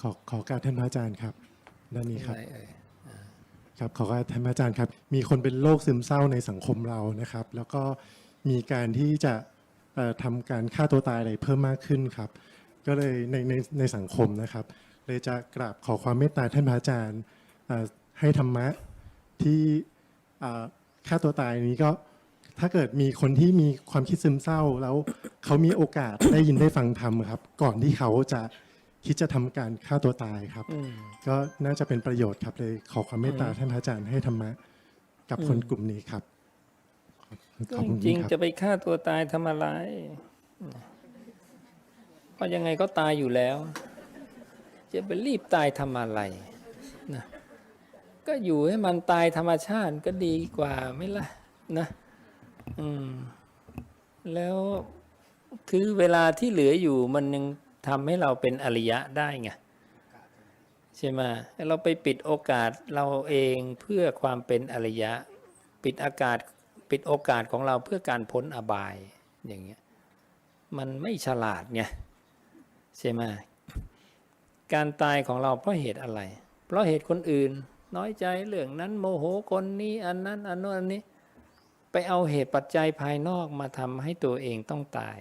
ขอขอการท่านพระอาจารย์ครับด้านนี้ครับอะไรเอ่ยครับขอการท่านพระอาจารย์ครับ มีคนเป็นโรคซึมเศร้าในสังคมเรานะครับ แล้วก็มีการที่จะเอ่อทำการฆ่าตัวตายอะไรเพิ่มมากขึ้นครับ ก็เลยในในในสังคมนะครับ เลยจะกราบขอความเมตตาท่านพระอาจารย์เอ่อให้ธรรมะที่เอ่อฆ่าตัวตายนี้ก็ถ้าเกิดมีคนที่มีความคิดซึมเศร้าแล้วเขามีโอกาสได้ยินได้ฟังธรรมครับ ก่อนที่เขาจะ คิดจะทำการฆ่าตัวตายครับอืมก็น่าจะเป็นประโยชน์ครับเลยขอความเมตตาอืมท่านพระอาจารย์ให้ธรรมะกับคนอืมกลุ่มนี้ครับก็ขอบจคุณริงคๆจะรับไปฆ่าตัวตายทำอะไรเพราะยังไงก็ตายอยู่แล้ว จะไปรีบตายทำอะไรนะก็อยู่ให้มันตายธรรมชาติก็ดีกว่าไหม่ล่ะนะอืมแล้วคือเวลาที่เหลืออยู่มันยัง ทำให้เราเป็นอริยะได้ไงใช่ไหมเราไปปิดโอกาสเราเองเพื่อความเป็นอริยะ ปิดอากาศปิดโอกาสของเราเพื่อการพ้นอบายอย่างเงี้ยมันไม่ฉลาดไงใช่ไหมการตายของเราเพราะเหตุอะไร เพราะเหตุคนอื่น น้อยใจเรื่องนั้นโมโหคนนี้อันนั้นอันโน้นอันนี้ ไปเอาเหตุปัจจัยภายนอกมาทำให้ตัวเองต้องตาย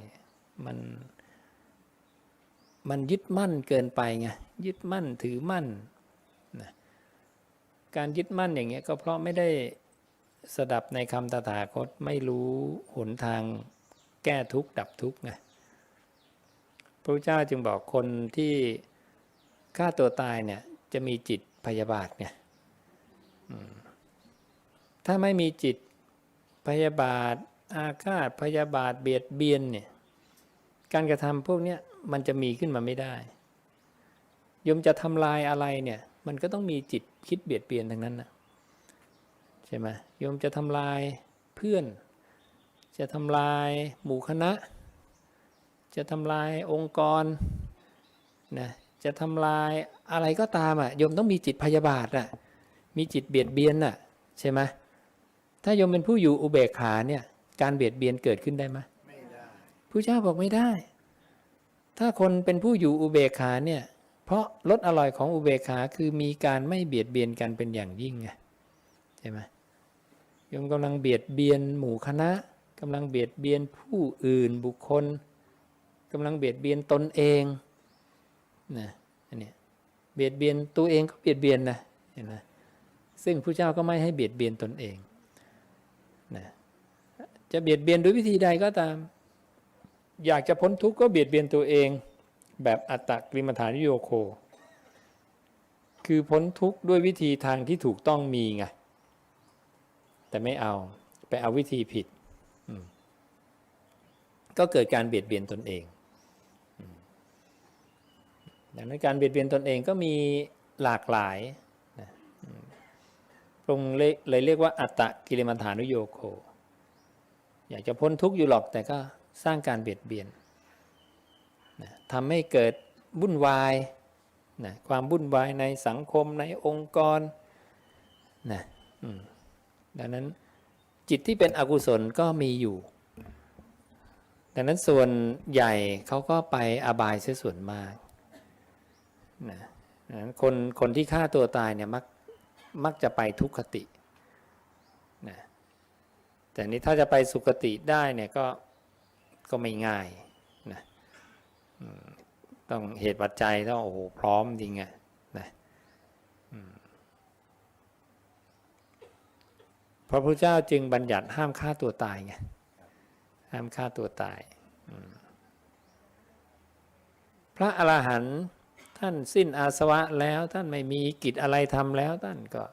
มัน มันยึดมั่นเกินไปไงยึดมั่นถือมั่นนะการยึดมั่นอย่างเงี้ยก็เพราะไม่ได้สดับในคำตถาคตไม่รู้หนทางแก้ทุกข์ดับทุกข์ไงพระพุทธเจ้าจึงบอกคนที่ฆ่าตัวตายเนี่ยจะมีจิตพยาบาทไงถ้าไม่มีจิตพยาบาทอาฆาตพยาบาทเบียดเบียนเนี่ย การกระทำพวกเนี้ยมันจะมีขึ้นมาไม่ได้โยมจะทำลายอะไรเนี่ย มันก็ต้องมีจิตคิดเบียดเบียนทั้งนั้นนะใช่ไหมโยมจะทำลายเพื่อน จะทำลายหมู่คณะ จะทำลายองค์กรนะจะทำลายอะไรก็ตามอะโยมต้องมีจิตพยาบาทอะมีจิตเบียดเบียนอะใช่ไหมถ้าโยมเป็นผู้อยู่อุเบกขาเนี่ยการเบียดเบียนเกิดขึ้นได้ไหม ผู้เจ้าบอกไม่ได้ ถ้าคนเป็นผู้อยู่อุเบกขาเนี่ย เพราะรสอร่อยของอุเบกขาคือมีการไม่เบียดเบียนกันเป็นอย่างยิ่งไงใช่ไหมโยมกำลังเบียดเบียนหมู่คณะกำลังเบียดเบียนผู้อื่นบุคคลกำลังเบียดเบียนตนเองนะอันนี้เบียดเบียนตัวเองก็เบียดเบียนนะเห็นไหมซึ่งผู้เจ้าก็ไม่ให้เบียดเบียนตนเองนะจะเบียดเบียนด้วยวิธีใดก็ตาม อยากจะพ้นทุกข์ก็เบียดเบียนตัวเอง แบบอัตตกริมฐานิโยโค คือพ้นทุกข์ด้วยวิธีทางที่ถูกต้องมีไง แต่ไม่เอาไปเอาวิธีผิด ก็เกิดการเบียดเบียนตนเองดังนั้นการเบียดเบียนตนเองก็มีหลากหลายนะอืมพรงเลยเรียกว่าอัตตกิริมัฐานุโยโค อยากจะพ้นทุกข์อยู่หรอกแต่ก็ สร้างการเบียดเบียนนะทำให้เกิดวุ่นวายนะความวุ่นวายในสังคมในองค์กรนะดังนั้นจิตที่เป็นอกุศลก็มีอยู่ ดังนั้นส่วนใหญ่เขาก็ไปอบายเสียส่วนมากนะดังนั้นคนคนที่ฆ่าตัวตายเนี่ยมักมักจะไปทุกขตินะแต่นี้ถ้าจะไปสุคติได้เนี่ยก็ ก็ไม่ง่ายนะต้องเหตุปัจจัยต้องโอ้โหพร้อมจริงอะนะพระพุทธเจ้าจึงบัญญัติห้ามฆ่าตัวตายไงห้ามฆ่าตัวตาย พระอรหันต์ท่านสิ้นอาสวะแล้วท่านไม่มีกิจอะไรทำแล้วท่านก็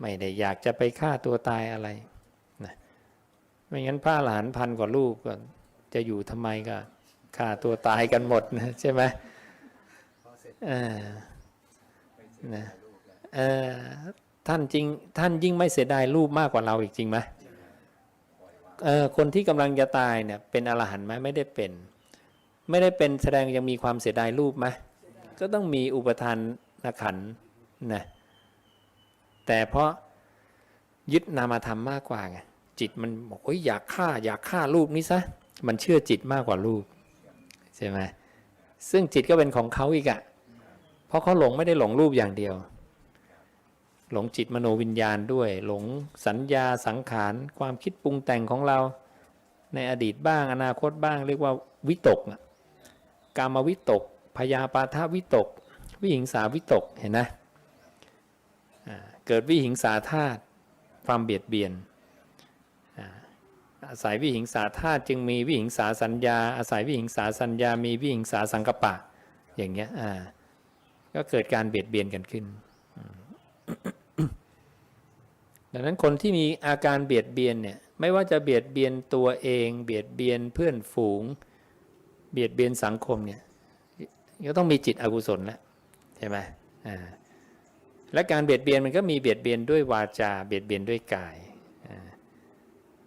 ไม่ได้อยากจะไปฆ่าตัวตายอะไรนะไม่งั้นพระหลานพันกว่าลูกก็ จะอยู่ทำไมก็ฆ่าตัวตายกันหมดนะใช่ไหมเออนะเออท่านจริง ท่านยิ่งไม่เสียดายรูปมากกว่าเราอีกจริงไหมเออคนที่กำลังจะตายเนี่ย เป็นอรหันต์ไหมไม่ได้เป็น ไม่ได้เป็นแสดงยังมีความเสียดายรูปไหมก็ต้องมีอุปทานขันธ์นะแต่เพราะยึดนามธรรมมากกว่าไงจิตมันบอกโอ้ยอยากฆ่า อยากฆ่ารูปนี้ซะ มันเชื่อจิตมากกว่ารูปใช่ไหมซึ่งจิตก็เป็นของเขาอีกอะเพราะเขาหลงไม่ได้หลงรูปอย่างเดียว หลงจิตมโนวิญญาณด้วย หลงสัญญาสังขาร ความคิดปรุงแต่งของเรา ในอดีตบ้างอนาคตบ้าง เรียกว่าวิตกกามวิตกพยาปาทวิตก วิหิงสาวิตกเห็นนะอ่าเกิดวิหิงสาธาตุความเบียดเบียน อาศัยวิหิงสาธาตุจึงมีวิหิงสาสัญญา อาศัยวิหิงสาสัญญา มีวิหิงสาสังกปะ อย่างเงี้ยอ่าก็เกิดการเบียดเบียนกันขึ้น ดังนั้นคนที่มีอาการเบียดเบียนเนี่ยไม่ว่าจะเบียดเบียนตัวเอง เบียดเบียนเพื่อนฝูง เบียดเบียนสังคมเนี่ยก็ต้องมีจิตอกุศลแล้วใช่ไหมอ่าและการเบียดเบียนมันก็มีเบียดเบียนด้วยวาจา เบียดเบียนด้วยกาย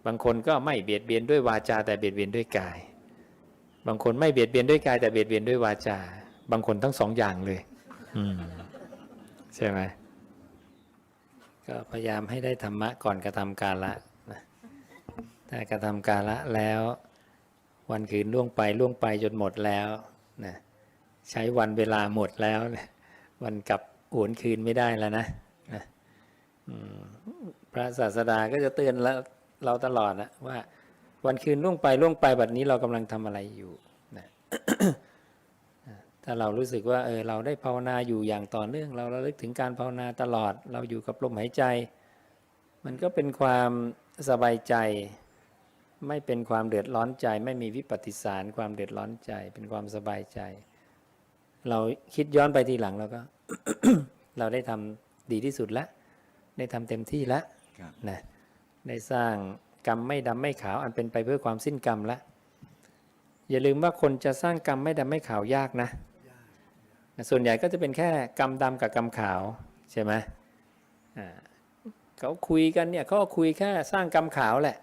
บางคนก็ไม่เบียดเบียนด้วยวาจา แต่เบียดเบียนด้วยกาย บางคนไม่เบียดเบียนด้วยกาย แต่เบียดเบียนด้วยวาจา บางคนทั้งสองอย่างเลย อืมใช่ไหมก็พยายามให้ได้ธรรมะก่อนกระทำกาละนะถ้ากระทำกาละแล้ว วันคืนล่วงไปล่วงไปจนหมดแล้วนะใช้วันเวลาหมดแล้วนะวันกลับหวนคืนไม่ได้แล้วนะนะอืมพระศาสดาก็จะเตือนแล้ว เราตลอดนะว่าวันคืนล่วงไปล่วงไปแบบนี้เรากำลังทำอะไรอยู่นะถ้าเรารู้สึกว่าเออเราได้ภาวนาอยู่อย่างต่อเนื่อง เราระลึกถึงการภาวนาตลอด เราอยู่กับลมหายใจ มันก็เป็นความสบายใจ ไม่เป็นความเดือดร้อนใจ ไม่มีวิปฏิสารความเดือดร้อนใจ เป็นความสบายใจ เราคิดย้อนไปทีหลังเราก็ เราได้ทำดีที่สุดแล้ว ได้ทำเต็มที่แล้วครับนะ ได้สร้างกรรมไม่ดำไม่ขาวอันเป็นไปเพื่อความสิ้นกรรมแล้วอย่าลืมว่าคนจะสร้างกรรมไม่ดำไม่ขาวยากนะ ส่วนใหญ่ก็จะเป็นแค่กรรมดำกับกรรมขาวใช่ไหมอ่าเขาคุยกันเนี่ยเขาก็คุยแค่สร้างกรรมขาวแหละ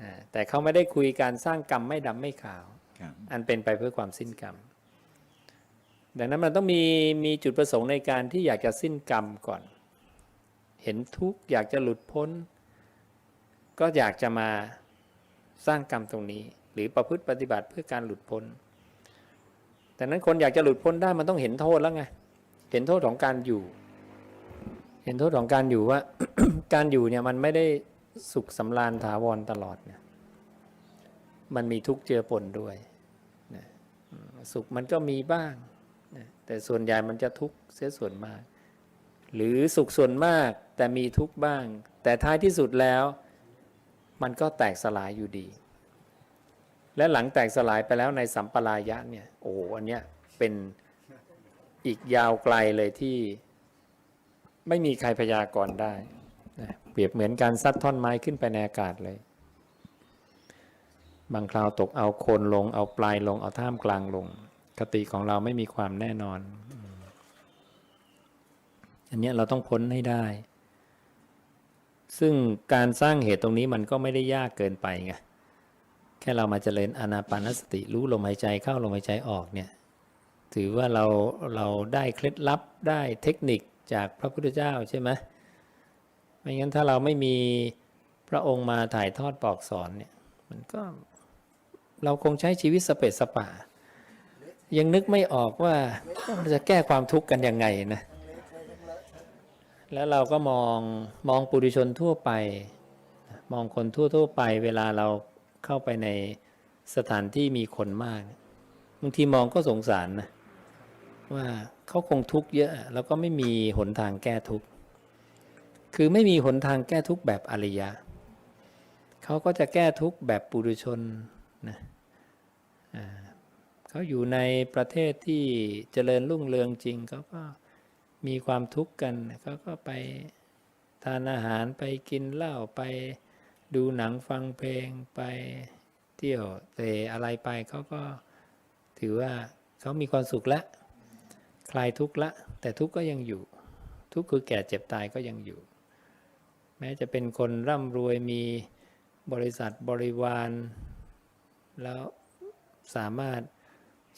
อ่าแต่เขาไม่ได้คุยการสร้างกรรมไม่ดำไม่ขาวครับอันเป็นไปเพื่อความสิ้นกรรม ดังนั้นมันต้องมีมีจุดประสงค์ในการที่อยากจะสิ้นกรรมก่อน เห็นทุกข์อยากจะหลุดพ้น ก็อยากจะมาสร้างกรรมตรงนี้ หรือประพฤติปฏิบัติเพื่อการหลุดพ้นดังนั้นคนอยากจะหลุดพ้นได้มันต้องเห็นโทษแล้วไง เห็นโทษของการอยู่ เห็นโทษของการอยู่ว่า การอยู่เนี่ยมันไม่ได้สุขสำราญถาวรตลอดเนี่ย มันมีทุกข์เจือปนด้วยสุขมันก็มีบ้าง แต่ส่วนใหญ่มันจะทุกข์เสียส่วนมาก หรือสุขส่วนมากแต่มีทุกข์บ้าง แต่ท้ายที่สุดแล้ว มันก็แตกสลายอยู่ดี และหลังแตกสลายไปแล้วในสัมปรายะเนี่ยโอ้โหอันเนี้ยเป็นอีกยาวไกลเลยที่ไม่มีใครพยากรณ์ได้นะเปรียบเหมือนการซัดท่อนไม้ขึ้นไปในอากาศเลย บางคราวตกเอาโคนลง เอาปลายลง เอาท่ามกลางลงคติของเราไม่มีความแน่นอน อันนี้เราต้องพ้นให้ได้ ซึ่งการสร้างเหตุตรงนี้มันก็ไม่ได้ยากเกินไปไงแค่เรามาเจริญอานาปานสติรู้ลมหายใจเข้าลมหายใจออกเนี่ยถือว่าเราเราได้เคล็ดลับได้เทคนิคจากพระพุทธเจ้าใช่ไหมไม่งั้นถ้าเราไม่มีพระองค์มาถ่ายทอดปอกสอนเนี่ยมันก็เราคงใช้ชีวิตสเปซสปะยังนึกไม่ออกว่าจะแก้ความทุกข์กันยังไงนะ แล้วเราก็มองมองปุถุชนทั่วไป มองคนทั่วๆไป เวลาเราเข้าไปในสถานที่มีคนมากบางทีมองก็สงสารนะว่าเขาคงทุกข์เยอะ แล้วก็ไม่มีหนทางแก้ทุกข์คือไม่มีหนทางแก้ทุกข์แบบอริยะเขาก็จะแก้ทุกข์แบบปุถุชนนะเขาอยู่ในประเทศที่เจริญรุ่งเรืองจริงเขาก็ มีความทุกข์กันเขาก็ไปทานอาหารไปกินเหล้าไปดูหนังฟังเพลงไปเที่ยวเตะอะไรไปเขาก็ถือว่าเขามีความสุขล้วคลายทุกข์ละ แต่ทุกข์ก็ยังอยู่ ทุกข์คือแก่เจ็บตายก็ยังอยู่ แม้จะเป็นคนร่ำรวยมีบริษัทบริวาร แล้วสามารถ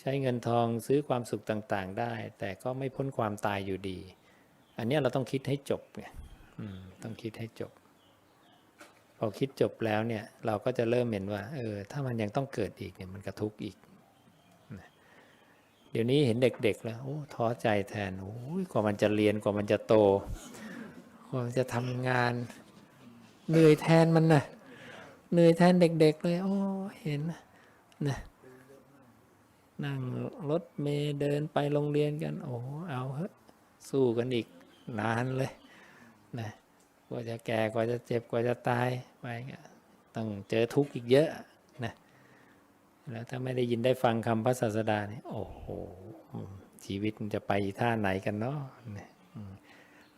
ใช้เงินทองซื้อความสุขต่างๆ ได้ แต่ก็ไม่พ้นความตายอยู่ดี อันนี้เราต้องคิดให้จบไงอืมต้องคิดให้จบ พอคิดจบแล้วเนี่ย เราก็จะเริ่มเห็นว่า เออ ถ้ามันยังต้องเกิดอีกเนี่ยมันกระทุกข์อีกเดี๋ยวนี้เห็นเด็กๆ แล้วโอ้ท้อใจแทนโอ้ยกว่ามันจะเรียนกว่ามันจะโตกว่ามันจะทำงานเหนื่อยแทนมันน่ะเหนื่อยแทนเด็ก ๆ เลย โอ้เห็นนะ นั่งรถเมล์เดินไปโรงเรียนกัน โอ้เอาเถอะสู้กันอีกนานเลยนะกว่าจะแก่กว่าจะเจ็บกว่าจะตายไปก็ต้องเจอทุกข์อีกเยอะนะแล้วถ้าไม่ได้ยินได้ฟังคำพระศาสดาเนี่ยโอ้โหชีวิตมันจะไปท่าไหนกันเนาะม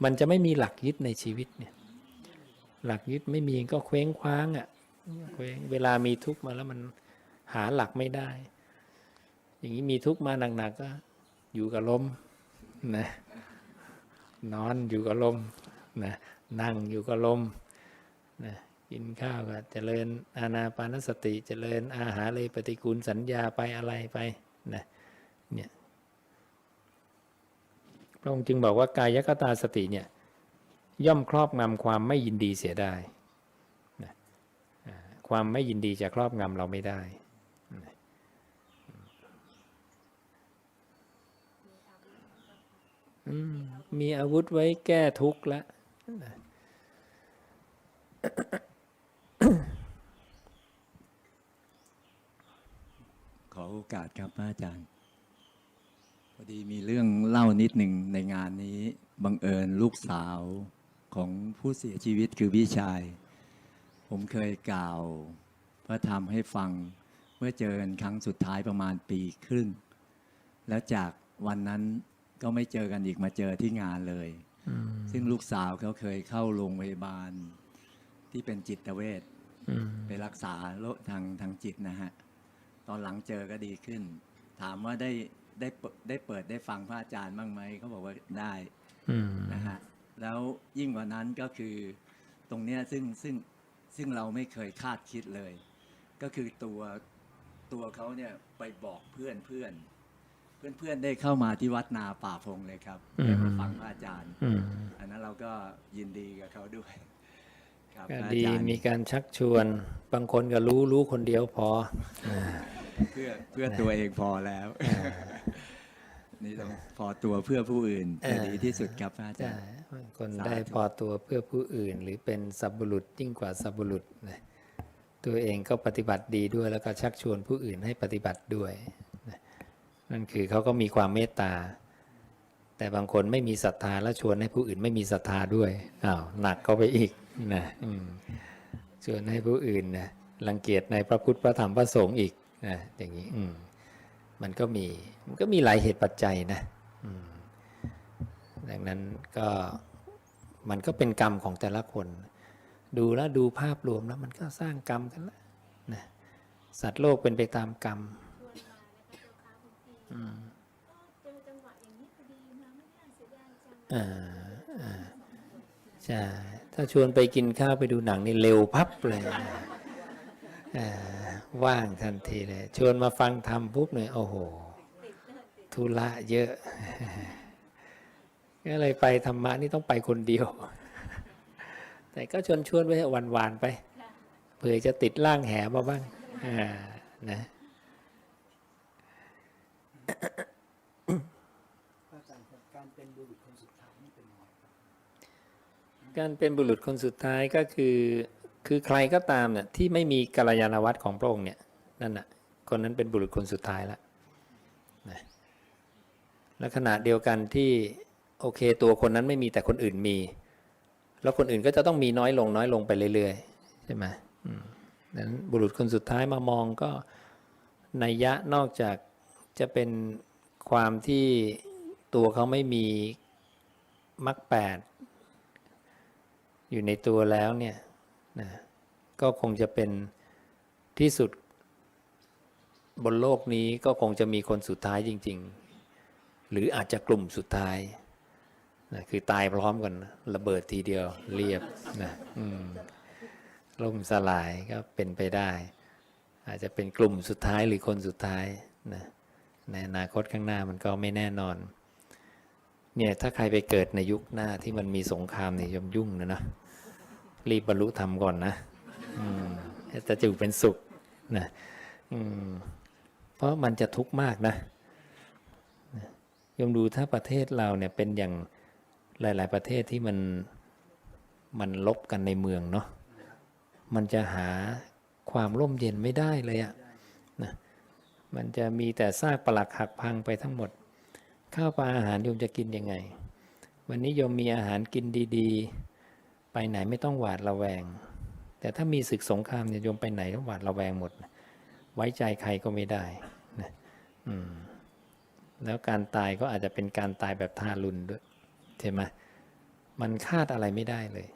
มันจะไม่มีหลักยึดในชีวิตเนี่ย หลักยึดไม่มีก็เคว้งคว้างอะ่ะเคว้งเวลามีทุกข์มาแล้วมันหาหลักไม่ได้ อย่างนี้มีทุกข์มาหนักๆก็ อยู่กับลมนะนอนอยู่กับลมนะนั่งอยู่กับลมนะกินข้าวก็เจริญอาณาปานสติเจริญอาหารเลยปฏิกูลสัญญาไปอะไรไปนะเนี่ยพระองค์จึงบอกว่ากายคตาสติเนี่ยย่อมครอบงำความไม่ยินดีเสียได้นะความไม่ยินดีจะครอบงำเราไม่ได้นะอื มีอาวุธไว้แก้ทุกข์แล้วนะขอโอกาสครับอาจารย์ พอดีมีเรื่องเล่านิดหนึ่งในงานนี้ บังเอิญลูกสาวของผู้เสียชีวิตคือพี่ชาย ผมเคยกล่าว พระธรรมให้ฟังเมื่อเจอกันครั้งสุดท้ายประมาณปีครึ่ง แล้วจากวันนั้น ก็ไม่เจอกันอีกมาเจอที่งานเลยอืมซึ่งลูกสาวเขาเคยเข้าโรงพยาบาล ที่เป็นจิตเวชอืมไปรักษาโรคทางทางจิตนะฮะ ตอนหลังเจอก็ดีขึ้น ถามว่าได้ได้เปิดได้เปิดได้ฟังพระอาจารย์บ้างไหมเขาบอกว่าได้อืมนะฮะแล้วยิ่งกว่านั้นก็คือตรงเนี้ยซึ่งซึ่งซึ่งเราไม่เคยคาดคิดเลย ก็คือตัวตัวเขาเนี่ยไปบอกเพื่อนเพื่อน เพื่อนเพื่อนๆได้เข้ามาที่วัดนาป่าพงเลยครับได้มาฟังพระอาจารย์อืมอันนั้นเราก็ยินดีกับเขาด้วยครับก็พระดีอาจารย์มีการชักชวน บางคนก็รู้รู้คนเดียวพออ่าเพื่อเพื่อตัวเองพอแล้ว นี่ต้องพอตัวเพื่อผู้อื่นจะดีที่สุดครับพระอาจาใช่รย์บางคนสาธุได้พอตัวเพื่อผู้อื่น หรือเป็นสัพบุรุษยิ่งกว่าสัพบุรุษนะตัวเองก็ปฏิบัติดีด้วยแล้วก็ชักชวนผู้อื่นให้ปฏิบัติด้วย นั่นคือเขาก็มีความเมตตา แต่บางคนไม่มีศรัทธาแล้วชวนให้ผู้อื่นไม่มีศรัทธาด้วยอ้าวหนักเข้าไปอีกนะชวนให้ผู้อื่นนะรังเกียจในพระพุทธพระธรรมพระสงฆ์อีกนะอย่างนี้อืมมันก็มีมันก็มีหลายเหตุปัจจัยนะอืดังนั้นก็มันก็เป็นกรรมของแต่ละคน ดูแล้วดูภาพรวมแล้วมันก็สร้างกรรมกันแล้วนะสัตว์โลกเป็นไปตามกรรม ใช่ ถ้าชวนไปกินข้าวไปดูหนังนี่เร็วพับเลยว่างทันทีเลย ชวนมาฟังธรรมปุ๊บเนี่ยโอ้โหธุระเยอะก็เลยไปธรรมะนี่ต้องไปคนเดียว แต่ก็ชวนชวนไปวันวานไป เผื่อจะติดล่างแหมาบ้างอ่านะ อาจารย์ครับการเป็นบุรุษคนสุดท้ายนี่เป็นยังไงครับการเป็นบุรุษคนสุดท้ายก็คือ คือใครก็ตามเนี่ยที่ไม่มีกัลยาณวัตรของพระองค์เนี่ยนั่นน่ะคนนั้นเป็นบุรุษคนสุดท้ายแล้วนะและขณะเดียวกันที่โอเคตัวคนนั้นไม่มีแต่คนอื่นมี แล้วคนอื่นก็จะต้องมีน้อยลงน้อยลงไปเรื่อยๆใช่ไหมดังนั้นบุรุษคนสุดท้ายมามองก็นัยยะนอกจาก จะเป็นความที่ตัวเขาไม่มีมรรคแปดอยู่ในตัวแล้วเนี่ยนะก็คงจะเป็นที่สุดบนโลกนี้ก็คงจะมีคนสุดท้ายจริง ๆ หรืออาจจะกลุ่มสุดท้ายนะคือตายพร้อมกันระเบิดทีเดียวเรียบนะล่มสลายก็เป็นไปได้ อาจจะเป็นกลุ่มสุดท้ายหรือคนสุดท้ายนะ ในอนาคตข้างหน้ามันก็ไม่แน่นอน เนี่ยถ้าใครไปเกิดในยุคหน้าที่มันมีสงครามเนี่ยยมยุ่งนะนะรีบบรรลุธรรมก่อนนะจะจะอยู่เป็นสุขนะเพราะมันจะทุกข์มากนะยมดูถ้าประเทศเราเนี่ยเป็นอย่างหลาย ๆ ประเทศที่มันมันลบกันในเมืองเนาะมันจะหาความร่มเย็นไม่ได้เลยอะนะ มันจะมีแต่ซากปลักหักพังไปทั้งหมด ข้าวปลาอาหารโยมจะกินยังไง วันนี้โยมมีอาหารกินดี ๆ ไปไหนไม่ต้องหวาดระแวง แต่ถ้ามีศึกสงครามเนี่ยโยมไปไหนก็หวาดระแวงหมด ไว้ใจใครก็ไม่ได้นะอืมแล้วการตายก็อาจจะเป็นการตายแบบทารุณด้วยใช่ไหมมันคาดอะไรไม่ได้เลย